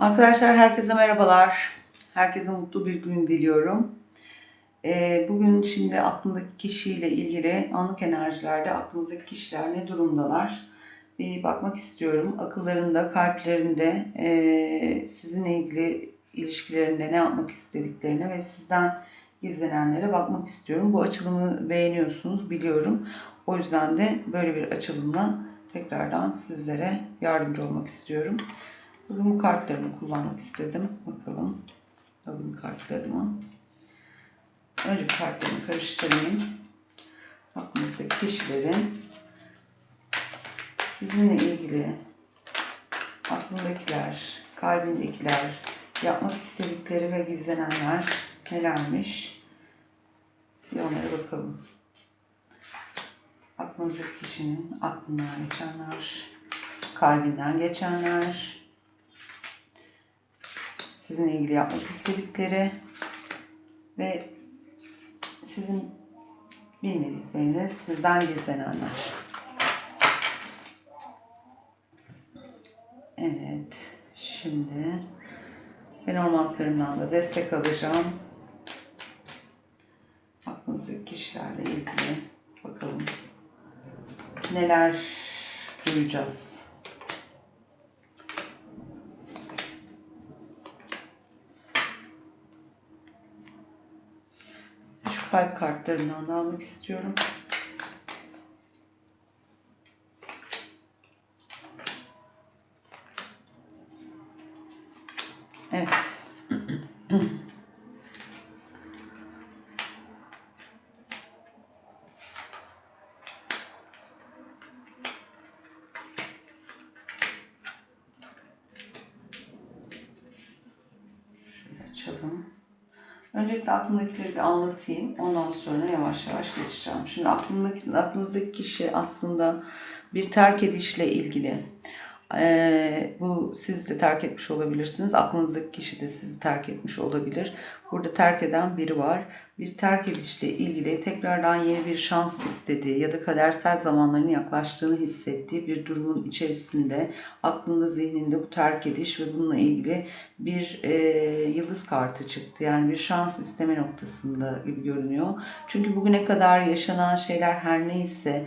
Arkadaşlar herkese merhabalar. Herkese mutlu bir gün diliyorum. Ee, bugün şimdi aklımdaki kişiyle ilgili anlık enerjilerde aklımızdaki kişiler ne durumdalar? Bir bakmak istiyorum. Akıllarında, kalplerinde, ee, sizinle ilgili ilişkilerinde ne yapmak istediklerine ve sizden gizlenenlere bakmak istiyorum. Bu açılımı beğeniyorsunuz biliyorum. O yüzden de böyle bir açılımla tekrardan sizlere yardımcı olmak istiyorum. Bu kartlarımı kullanmak istedim. Bakalım. Alayım kartlarımı. Önce kartlarımı karıştırayım. Aklınızdaki kişilerin sizinle ilgili aklındakiler, kalbindekiler, yapmak istedikleri ve gizlenenler nelermiş? Bir onlara bakalım. Aklınızdaki kişinin aklından geçenler, kalbinden geçenler, sizinle ilgili yapmak istedikleri ve sizin bilmedikleriniz, sizden gizlenenler. Evet, şimdi Lenormandlarımdan da destek alacağım. Aklınızdaki kişilerle ilgili bakalım neler duyacağız. Şu kalp kartlarından da almak istiyorum. Evet. Şöyle açalım. Öncelikle aklımdakileri bir anlatayım. Ondan sonra yavaş yavaş geçeceğim. Şimdi aklımdaki, aklınızdaki kişi aslında bir terk edişle ilgili. Ee, bu siz de terk etmiş olabilirsiniz. Aklınızdaki kişi de sizi terk etmiş olabilir. Burada terk eden biri var. Bir terk edişle ilgili tekrardan yeni bir şans istediği ya da kadersel zamanların yaklaştığını hissettiği bir durumun içerisinde aklında zihninde bu terk ediş ve bununla ilgili bir e, yıldız kartı çıktı. Yani bir şans isteme noktasında gibi görünüyor. Çünkü bugüne kadar yaşanan şeyler her neyse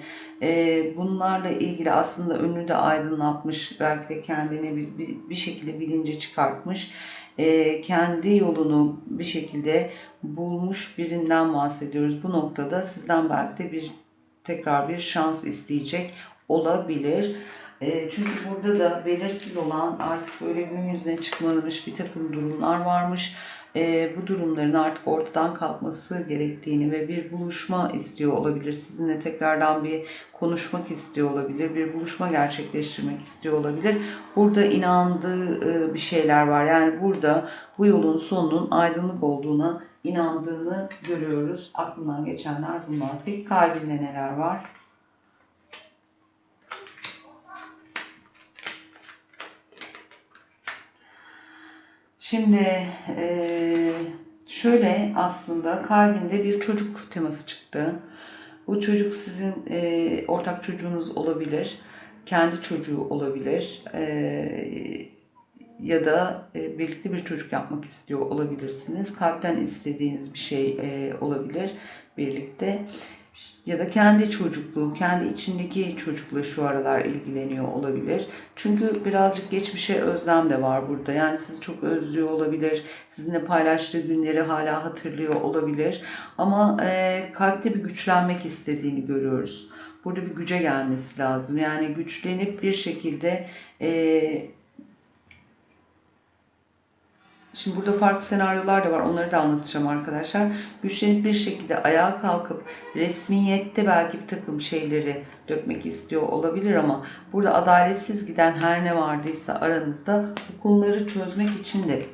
bunlarla ilgili aslında önünü de aydınlatmış. Belki de kendini bir, bir, bir şekilde bilince çıkartmış. Kendi yolunu bir şekilde bulmuş birinden bahsediyoruz. Bu noktada sizden belki de bir tekrar bir şans isteyecek olabilir. Çünkü burada da belirsiz olan artık böyle gün yüzüne çıkmamış bir takım durumlar varmış. E, bu durumların artık ortadan kalkması gerektiğini ve bir buluşma istiyor olabilir. Sizinle tekrardan bir konuşmak istiyor olabilir. Bir buluşma gerçekleştirmek istiyor olabilir. Burada inandığı e, bir şeyler var. Yani burada bu yolun sonunun aydınlık olduğuna inandığını görüyoruz. Aklından geçenler bunlar. Peki kalbinde neler var? Şimdi eee, şöyle aslında kalbinde bir çocuk teması çıktı. Bu çocuk sizin eee, ortak çocuğunuz olabilir, kendi çocuğu olabilir eee, ya da e, birlikte bir çocuk yapmak istiyor olabilirsiniz. Kalpten istediğiniz bir şey e, olabilir birlikte ya da kendi çocukluğu, kendi içindeki çocukla şu aralar ilgileniyor olabilir. Çünkü birazcık geçmişe özlem de var burada. Yani sizi çok özlüyor olabilir. Sizinle paylaştığı günleri hala hatırlıyor olabilir. Ama e, kalpte bir güçlenmek istediğini görüyoruz. Burada bir güce gelmesi lazım. Yani güçlenip bir şekilde e, Şimdi burada farklı senaryolar da var. Onları da anlatacağım arkadaşlar. Güçlenip bir şekilde ayağa kalkıp resmiyette belki bir takım şeyleri dökmek istiyor olabilir ama burada adaletsiz giden her ne vardıysa aranızda bu konuları çözmek için de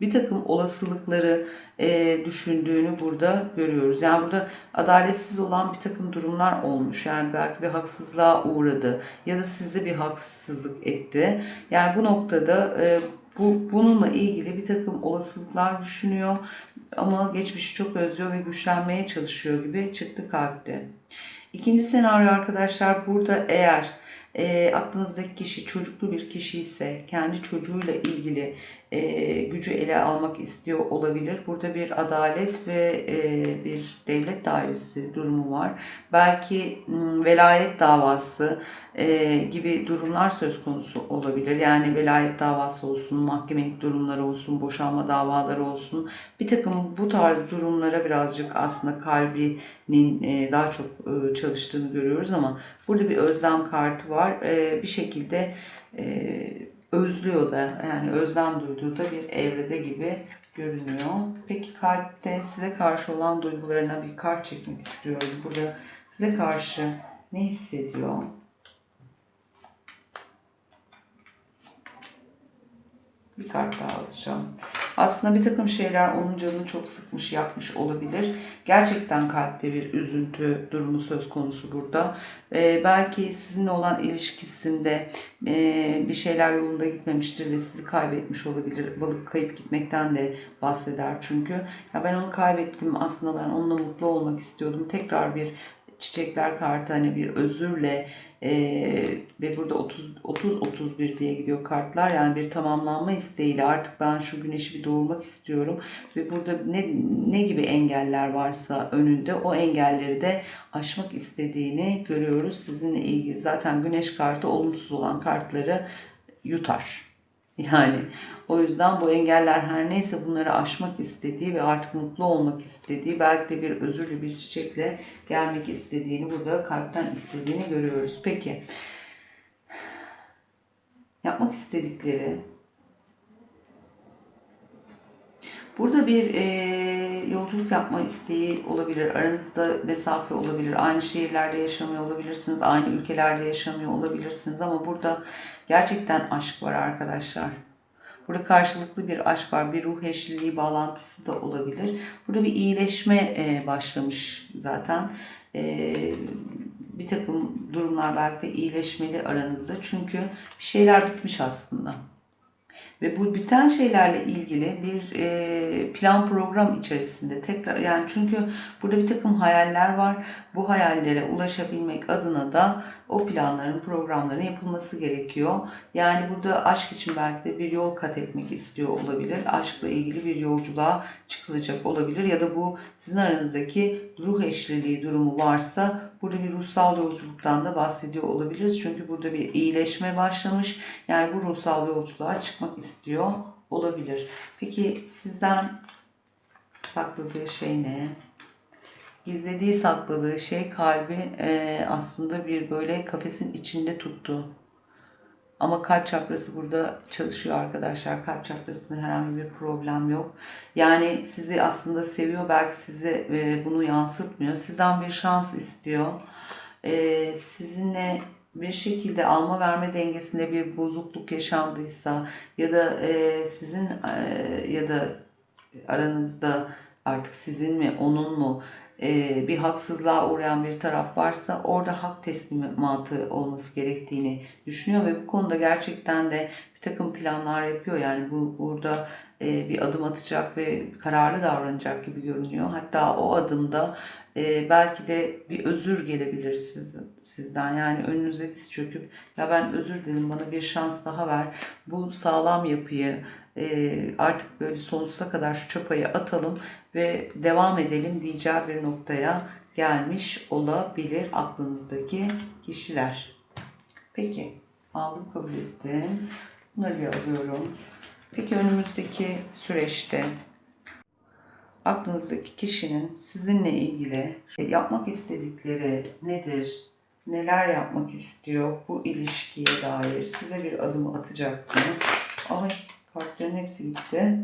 bir takım olasılıkları e, düşündüğünü burada görüyoruz. Yani burada adaletsiz olan bir takım durumlar olmuş. Yani belki bir haksızlığa uğradı ya da size bir haksızlık etti. Yani bu noktada e, bu bununla ilgili bir takım olasılıklar düşünüyor ama geçmişi çok özlüyor ve güçlenmeye çalışıyor gibi çıktı kalpte. İkinci senaryo arkadaşlar burada eğer E, aklınızdaki kişi çocuklu bir kişi ise kendi çocuğuyla ilgili e, gücü ele almak istiyor olabilir. Burada bir adalet ve e, bir devlet dairesi durumu var. Belki m, velayet davası e, gibi durumlar söz konusu olabilir. Yani velayet davası olsun, mahkemelik durumları olsun, boşanma davaları olsun. Bir takım bu tarz durumlara birazcık aslında kalbinin e, daha çok e, çalıştığını görüyoruz ama burada bir özlem kartı var. E, bir şekilde e, özlüyor da yani özlem duyduğu da bir evrede gibi görünüyor. Peki kalpte size karşı olan duygularına bir kart çekmek istiyorum. Burada size karşı ne hissediyor? Bir kart daha alacağım. Aslında bir takım şeyler onun canını çok sıkmış, yapmış olabilir. Gerçekten kalpte bir üzüntü durumu söz konusu burada. Ee, belki sizinle olan ilişkisinde e, bir şeyler yolunda gitmemiştir ve sizi kaybetmiş olabilir. Balık kayıp gitmekten de bahseder çünkü. Ya ben onu kaybettim aslında ben onunla mutlu olmak istiyordum. Tekrar bir çiçekler kartı hani bir özürle e, ve burada 30 30 31 diye gidiyor kartlar. Yani bir tamamlanma isteğiyle artık ben şu güneşi bir doğurmak istiyorum. Ve burada ne ne gibi engeller varsa önünde o engelleri de aşmak istediğini görüyoruz. Sizinle ilgili zaten güneş kartı olumsuz olan kartları yutar. Yani o yüzden bu engeller her neyse bunları aşmak istediği ve artık mutlu olmak istediği belki de bir özürlü bir çiçekle gelmek istediğini burada kalpten istediğini görüyoruz. Peki yapmak istedikleri Burada bir e, yolculuk yapma isteği olabilir. Aranızda mesafe olabilir. Aynı şehirlerde yaşamıyor olabilirsiniz. Aynı ülkelerde yaşamıyor olabilirsiniz. Ama burada gerçekten aşk var arkadaşlar. Burada karşılıklı bir aşk var. Bir ruh eşliliği bağlantısı da olabilir. Burada bir iyileşme e, başlamış zaten. E, bir takım durumlar belki de iyileşmeli aranızda. Çünkü bir şeyler bitmiş aslında. Ve bu biten şeylerle ilgili bir e, plan program içerisinde tekrar yani çünkü burada bir takım hayaller var. Bu hayallere ulaşabilmek adına da o planların programların yapılması gerekiyor. Yani burada aşk için belki de bir yol kat etmek istiyor olabilir. Aşkla ilgili bir yolculuğa çıkılacak olabilir ya da bu sizin aranızdaki ruh eşliliği durumu varsa burada bir ruhsal yolculuktan da bahsediyor olabiliriz. Çünkü burada bir iyileşme başlamış. Yani bu ruhsal yolculuğa çıkmak istiyor olabilir. Peki sizden sakladığı şey ne? Gizlediği sakladığı şey kalbi e, aslında bir böyle kafesin içinde tuttu. Ama kalp çakrası burada çalışıyor arkadaşlar. Kalp çakrasında herhangi bir problem yok. Yani sizi aslında seviyor. Belki size e, bunu yansıtmıyor. Sizden bir şans istiyor. E, sizinle bir şekilde alma verme dengesinde bir bozukluk yaşandıysa ya da e, sizin ya da aranızda artık sizin mi onun mu bir haksızlığa uğrayan bir taraf varsa orada hak teslimatı olması gerektiğini düşünüyor ve bu konuda gerçekten de bir takım planlar yapıyor. Yani bu burada e, bir adım atacak ve kararlı davranacak gibi görünüyor. Hatta o adımda e, belki de bir özür gelebilir siz, sizden. Yani önünüze diz çöküp ya ben özür dilerim bana bir şans daha ver. Bu sağlam yapıyı e, artık böyle sonsuza kadar şu çapayı atalım ve devam edelim diyeceği bir noktaya gelmiş olabilir aklınızdaki kişiler. Peki aldım kabul ettim. Bunları alıyorum. Peki önümüzdeki süreçte aklınızdaki kişinin sizinle ilgili yapmak istedikleri nedir? Neler yapmak istiyor bu ilişkiye dair? Size bir adım atacak mı? Ay kartların hepsi gitti.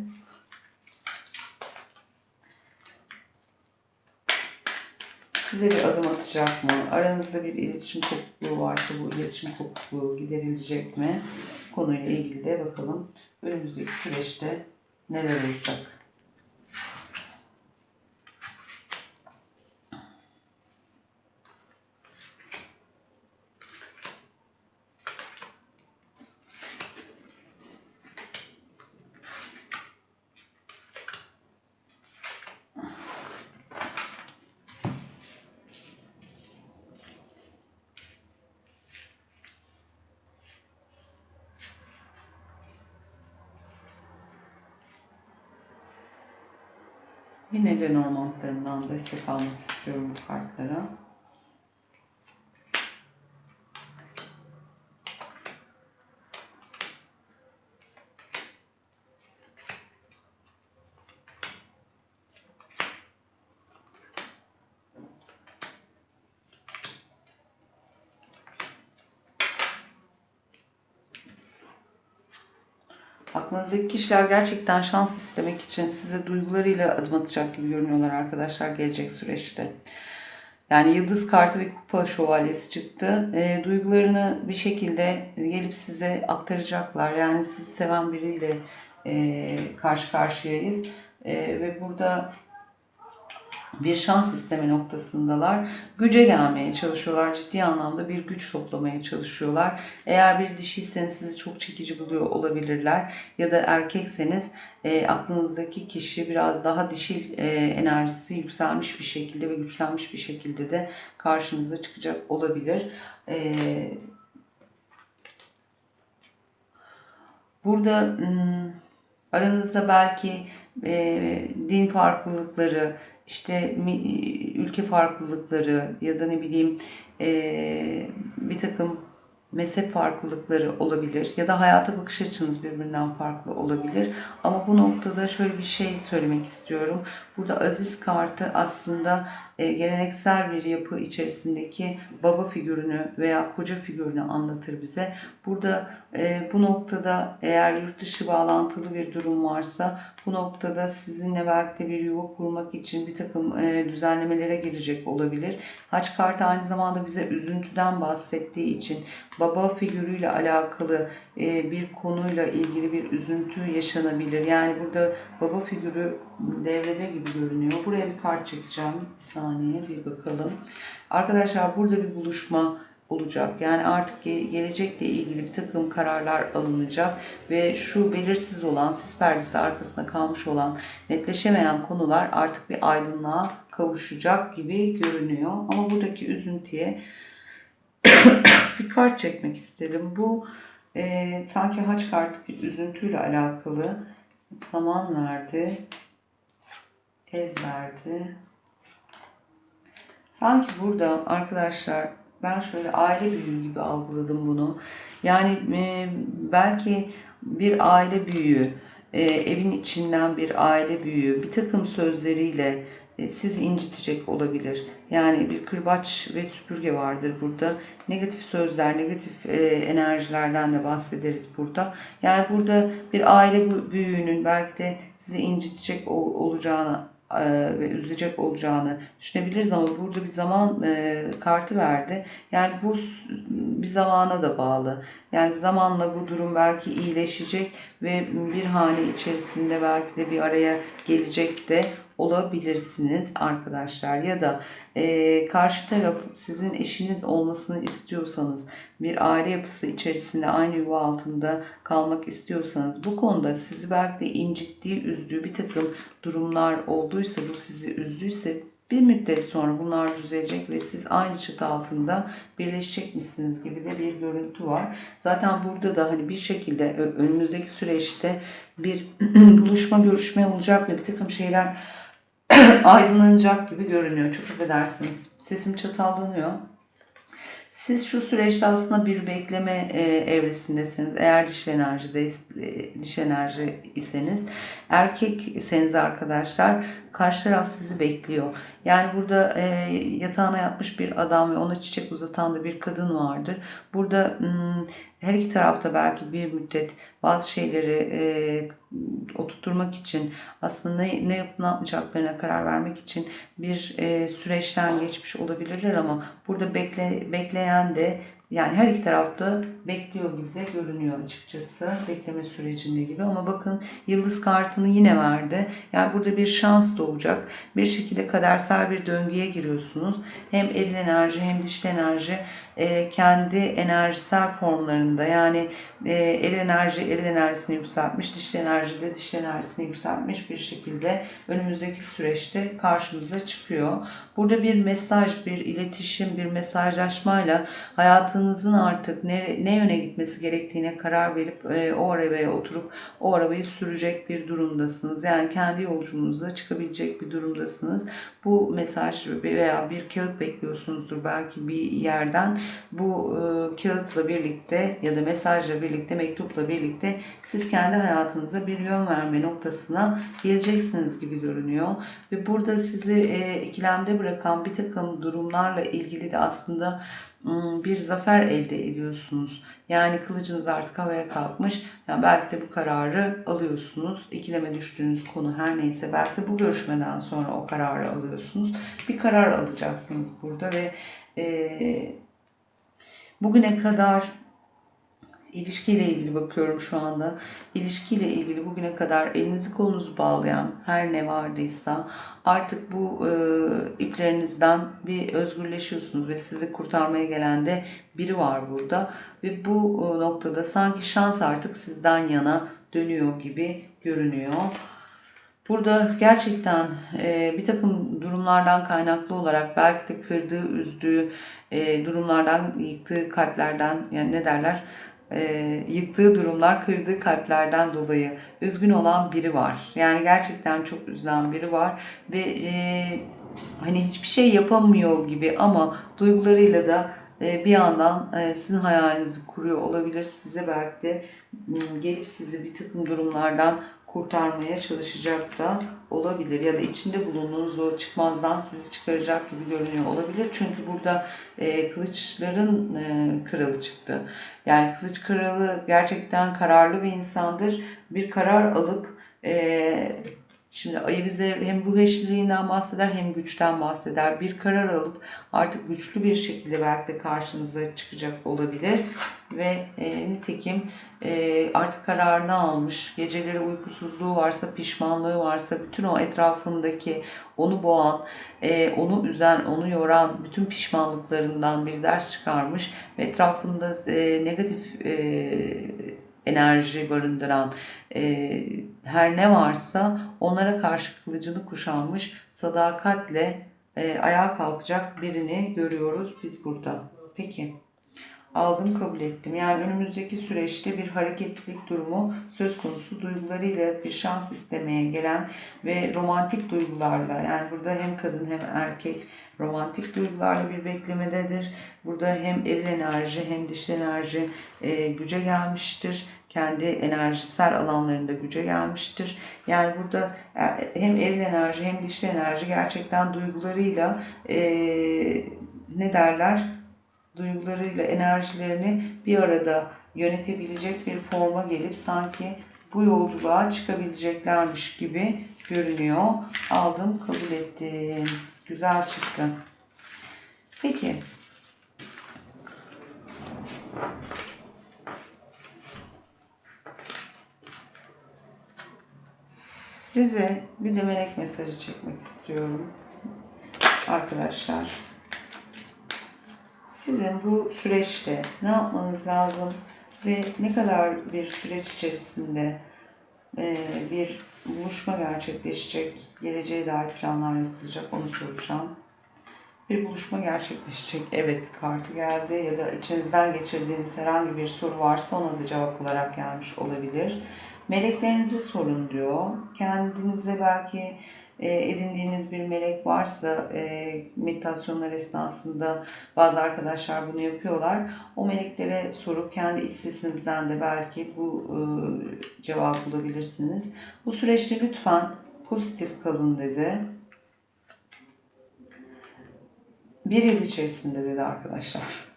size bir adım atacak mı? Aranızda bir iletişim kopukluğu varsa bu iletişim kopukluğu giderilecek mi? Konuyla ilgili de bakalım önümüzdeki süreçte neler olacak? Yine Lenormandlarından destek almak istiyorum bu kartlara. Aklınızdaki kişiler gerçekten şans istemek için size duygularıyla adım atacak gibi görünüyorlar arkadaşlar gelecek süreçte. Yani yıldız kartı ve kupa şövalyesi çıktı. E, duygularını bir şekilde gelip size aktaracaklar. Yani sizi seven biriyle e, karşı karşıyayız. E, ve burada bir şans isteme noktasındalar. Güce gelmeye çalışıyorlar. Ciddi anlamda bir güç toplamaya çalışıyorlar. Eğer bir dişiyseniz sizi çok çekici buluyor olabilirler. Ya da erkekseniz e, aklınızdaki kişi biraz daha dişil e, enerjisi yükselmiş bir şekilde ve güçlenmiş bir şekilde de karşınıza çıkacak olabilir. E, burada hmm, aranızda belki e, din farklılıkları, işte ülke farklılıkları ya da ne bileyim e, bir takım mezhep farklılıkları olabilir ya da hayata bakış açınız birbirinden farklı olabilir. Ama bu noktada şöyle bir şey söylemek istiyorum. Burada aziz kartı aslında e, geleneksel bir yapı içerisindeki baba figürünü veya koca figürünü anlatır bize. Burada e, bu noktada eğer yurt dışı bağlantılı bir durum varsa bu noktada sizinle belki de bir yuva kurmak için bir takım e, düzenlemelere gelecek olabilir. Haç kartı aynı zamanda bize üzüntüden bahsettiği için baba figürüyle alakalı e, bir konuyla ilgili bir üzüntü yaşanabilir. Yani burada baba figürü devrede gibi görünüyor. Buraya bir kart çekeceğim. Bir saniye bir bakalım. Arkadaşlar burada bir buluşma olacak. Yani artık gelecekle ilgili bir takım kararlar alınacak ve şu belirsiz olan, sis perdesi arkasında kalmış olan netleşemeyen konular artık bir aydınlığa kavuşacak gibi görünüyor. Ama buradaki üzüntüye bir kart çekmek istedim. Bu e, sanki haç kartı bir üzüntüyle alakalı zaman verdi. El verdi. Sanki burada arkadaşlar ben şöyle aile büyüğü gibi algıladım bunu. Yani e, belki bir aile büyüğü, e, evin içinden bir aile büyüğü bir takım sözleriyle e, sizi incitecek olabilir. Yani bir kırbaç ve süpürge vardır burada. Negatif sözler, negatif e, enerjilerden de bahsederiz burada. Yani burada bir aile büyüğünün belki de sizi incitecek ol, olacağını e, ve üzülecek olacağını düşünebiliriz ama burada bir zaman e, kartı verdi. Yani bu bir zamana da bağlı. Yani zamanla bu durum belki iyileşecek ve bir hane içerisinde belki de bir araya gelecek de olabilirsiniz arkadaşlar ya da e, karşı taraf sizin eşiniz olmasını istiyorsanız bir aile yapısı içerisinde aynı yuva altında kalmak istiyorsanız bu konuda sizi belki de incittiği, üzdüğü bir takım durumlar olduysa bu sizi üzdüyse bir müddet sonra bunlar düzelecek ve siz aynı çatı altında birleşecekmişsiniz gibi de bir görüntü var. Zaten burada da hani bir şekilde önümüzdeki süreçte bir buluşma, görüşme olacak ve bir takım şeyler aydınlanacak gibi görünüyor. Çok affedersiniz. Sesim çatallanıyor. Siz şu süreçte aslında bir bekleme e, evresindesiniz. Eğer dişil enerjide e, diş enerji iseniz, erkek iseniz arkadaşlar karşı taraf sizi bekliyor. Yani burada e, yatağına yatmış bir adam ve ona çiçek uzatan da bir kadın vardır. Burada hmm, her iki tarafta belki bir müddet bazı şeyleri e, oturtturmak için aslında ne, ne yapıp ne yapmayacaklarına karar vermek için bir e, süreçten geçmiş olabilirler ama burada bekle, bekleyen de yani her iki tarafta bekliyor gibi de görünüyor açıkçası. Bekleme sürecinde gibi. Ama bakın yıldız kartını yine verdi. Yani burada bir şans doğacak. Bir şekilde kadersel bir döngüye giriyorsunuz. Hem eril enerji hem dişli enerji e, kendi enerjisel formlarında yani el enerji el enerjisini yükseltmiş, dişli enerji de dişli enerjisini yükseltmiş bir şekilde önümüzdeki süreçte karşımıza çıkıyor. Burada bir mesaj, bir iletişim, bir mesajlaşmayla hayatın hayatınızın artık ne, ne yöne gitmesi gerektiğine karar verip e, o arabaya oturup o arabayı sürecek bir durumdasınız. Yani kendi yolculuğunuza çıkabilecek bir durumdasınız. Bu mesaj veya bir kağıt bekliyorsunuzdur belki bir yerden. Bu e, kağıtla birlikte ya da mesajla birlikte, mektupla birlikte siz kendi hayatınıza bir yön verme noktasına geleceksiniz gibi görünüyor. Ve burada sizi e, ikilemde bırakan bir takım durumlarla ilgili de aslında bir zafer elde ediyorsunuz. Yani kılıcınız artık havaya kalkmış. Yani belki de bu kararı alıyorsunuz. İkileme düştüğünüz konu her neyse belki de bu görüşmeden sonra o kararı alıyorsunuz. Bir karar alacaksınız burada ve e, bugüne kadar ilişkiyle ilgili bakıyorum şu anda. İlişkiyle ilgili bugüne kadar elinizi kolunuzu bağlayan her ne vardıysa artık bu e, iplerinizden bir özgürleşiyorsunuz ve sizi kurtarmaya gelen de biri var burada. Ve bu e, noktada sanki şans artık sizden yana dönüyor gibi görünüyor. Burada gerçekten e, bir takım durumlardan kaynaklı olarak belki de kırdığı, üzdüğü e, durumlardan, yıktığı kalplerden yani ne derler e, yıktığı durumlar, kırdığı kalplerden dolayı üzgün olan biri var. Yani gerçekten çok üzülen biri var ve e, hani hiçbir şey yapamıyor gibi ama duygularıyla da e, bir yandan e, sizin hayalinizi kuruyor olabilir. Size belki de gelip sizi bir takım durumlardan kurtarmaya çalışacak da olabilir. Ya da içinde bulunduğunuz o çıkmazdan sizi çıkaracak gibi görünüyor olabilir. Çünkü burada e, kılıçların e, kralı çıktı. Yani kılıç kralı gerçekten kararlı bir insandır. Bir karar alıp e, Şimdi ayı bize hem ruh eşliliğinden bahseder hem güçten bahseder. Bir karar alıp artık güçlü bir şekilde belki de karşınıza çıkacak olabilir. Ve e, nitekim e, artık kararını almış. Geceleri uykusuzluğu varsa, pişmanlığı varsa, bütün o etrafındaki onu boğan, e, onu üzen, onu yoran bütün pişmanlıklarından bir ders çıkarmış. Ve etrafında e, negatif e, enerji barındıran e, her ne varsa onlara karşı kılıcını kuşanmış sadakatle e, ayağa kalkacak birini görüyoruz biz burada. Peki. Aldım kabul ettim. Yani önümüzdeki süreçte bir hareketlilik durumu söz konusu duygularıyla bir şans istemeye gelen ve romantik duygularla yani burada hem kadın hem erkek romantik duygularla bir beklemededir. Burada hem eril enerji hem dişil enerji e, güce gelmiştir kendi enerjisel alanlarında güce gelmiştir. Yani burada e, hem eril enerji hem dişil enerji gerçekten duygularıyla e, ne derler? Duygularıyla enerjilerini bir arada yönetebilecek bir forma gelip sanki bu yolculuğa çıkabileceklermiş gibi görünüyor. Aldım, kabul ettim. Güzel çıktı. Peki. Size bir de melek mesajı çekmek istiyorum. Arkadaşlar. Sizin bu süreçte ne yapmanız lazım ve ne kadar bir süreç içerisinde e, bir buluşma gerçekleşecek, geleceğe dair planlar yapılacak onu soracağım. Bir buluşma gerçekleşecek. Evet kartı geldi ya da içinizden geçirdiğiniz herhangi bir soru varsa ona da cevap olarak gelmiş olabilir. Meleklerinizi sorun diyor. Kendinize belki edindiğiniz bir melek varsa e, meditasyonlar esnasında bazı arkadaşlar bunu yapıyorlar. O meleklere sorup kendi iç sesinizden de belki bu e, cevabı bulabilirsiniz. Bu süreçte lütfen pozitif kalın dedi. Bir yıl içerisinde dedi arkadaşlar.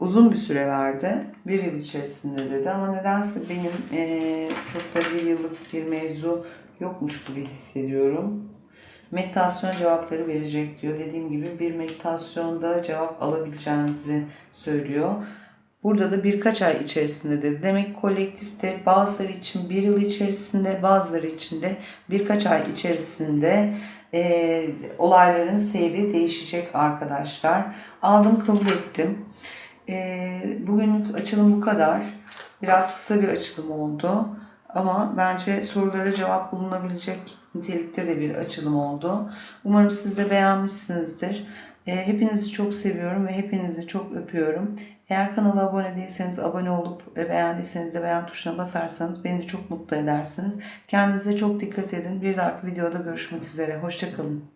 Uzun bir süre verdi. Bir yıl içerisinde dedi ama nedense benim e, çok da bir yıllık bir mevzu yokmuş gibi hissediyorum. Meditasyon cevapları verecek diyor. Dediğim gibi bir meditasyonda cevap alabileceğinizi söylüyor. Burada da birkaç ay içerisinde dedi. Demek kolektifte bazıları için bir yıl içerisinde bazıları için de birkaç ay içerisinde e, olayların seyri değişecek arkadaşlar. Aldım kabul ettim. E, bugünlük açılım bu kadar. Biraz kısa bir açılım oldu. Ama bence sorulara cevap bulunabilecek nitelikte de bir açılım oldu. Umarım siz de beğenmişsinizdir. E, Hepinizi çok seviyorum ve hepinizi çok öpüyorum. Eğer kanala abone değilseniz abone olup beğendiyseniz de beğen tuşuna basarsanız beni de çok mutlu edersiniz. Kendinize çok dikkat edin. Bir dahaki videoda görüşmek üzere. Hoşçakalın.